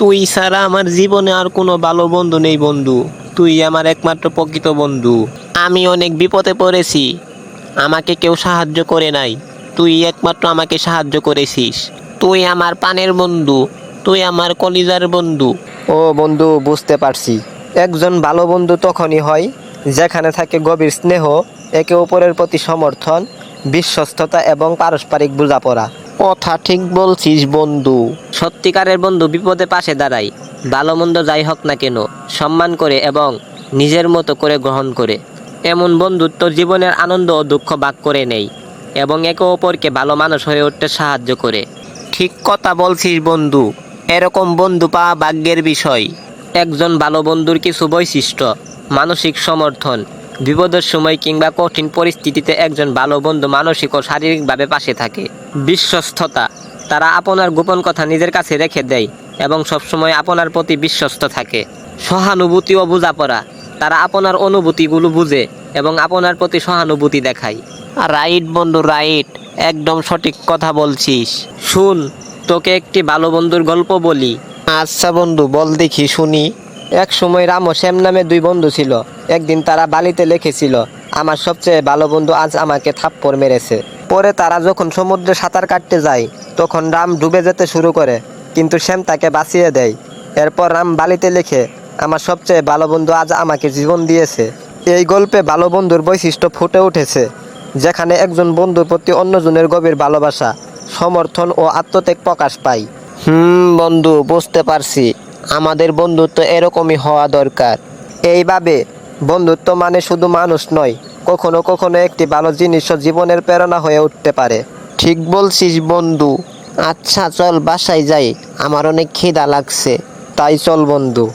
তুই ছাড়া আমার জীবনে আর কোনো ভালো বন্ধু নেই, বন্ধু। তুই আমার একমাত্র প্রকৃত বন্ধু। আমি অনেক বিপদে পড়েছি। আমাকে কেউ সাহায্য করে নাই। তুই একমাত্র আমাকে সাহায্য করেছিস। তুই আমার পানের বন্ধু। তুই আমার কলিজার বন্ধু। ও বন্ধু, বুঝতে পারছি। একজন ভালো বন্ধু তখনই হয় যেখানে থাকে গভীর স্নেহ, একে অপরের প্রতি সমর্থন, বিশ্বস্ততা এবং পারস্পরিক বোঝাপড়া। কথা ঠিক বলছিস বন্ধু। সত্যিকারের বন্ধু বিপদে পাশে দাঁড়ায় ভালো মন্দ যাই হোক না কেন সম্মান করে এবং নিজের মতো করে গ্রহণ করে। এমন বন্ধুত্ব জীবনের আনন্দ ও দুঃখ ভাগ করে নেই এবং একে অপরকে ভালো মানুষ হয়ে উঠতে সাহায্য করে। ঠিক কথা বলছিস বন্ধু। এরকম বন্ধু পাওয়া ভাগ্যের বিষয়। একজন ভালো বন্ধুর কিছু বৈশিষ্ট্য মানসিক সমর্থন বিপদের সময় কিংবা কঠিন পরিস্থিতিতে একজন ভালো বন্ধু মানসিক ও শারীরিকভাবে পাশে থাকে। বিশ্বস্ততা তারা আপনার গোপন কথা নিজের কাছে রেখে দেয় এবং সবসময় আপনার প্রতি বিশ্বস্ত থাকে। সহানুভূতি ও বোঝাপড়া তারা আপনার অনুভূতিগুলো বুঝে এবং আপনার প্রতি সহানুভূতি দেখায়। রাইট বন্ধু রাইট। একদম সঠিক কথা বলছিস। শুন তোকে একটি ভালো বন্ধুর গল্প বলি। আচ্ছা বন্ধু বল দেখি শুনি। এক সময় রাম ও শ্যাম নামে দুই বন্ধু ছিল। একদিন তারা বালিতে লিখেছিল, আমার সবচেয়ে ভালো বন্ধু আজ আমাকে থাপ্পড় মেরেছে। পরে তারা যখন সমুদ্রে সাঁতার কাটতে যায়, তখন রাম ডুবে যেতে শুরু করে, কিন্তু শ্যাম তাকে বাঁচিয়ে দেয়। এরপর রাম বালিতে লেখে, আমার সবচেয়ে ভালো বন্ধু আজ আমাকে জীবন দিয়েছে। এই গল্পে ভালো বন্ধুর বৈশিষ্ট্য ফুটে উঠেছে, যেখানে একজন বন্ধুর প্রতি অন্যজনের গভীর ভালোবাসা, সমর্থন ও আত্মত্যাগ প্রকাশ পায়। হুম, বন্ধু, বুঝতে পারছি। আমাদের বন্ধুত্ব এরকমই হওয়া দরকার। এইভাবে বন্ধুত্ব মানে শুধু মানুষ নয়, কখনো কখনো একটি ভালো জিনিসও জীবনের প্রেরণা হয়ে উঠতে পারে। ঠিক বলছিস বন্ধু। আচ্ছা চল বাসায় যাই। আমার অনেক খিদা লাগছে। তাই চল বন্ধু।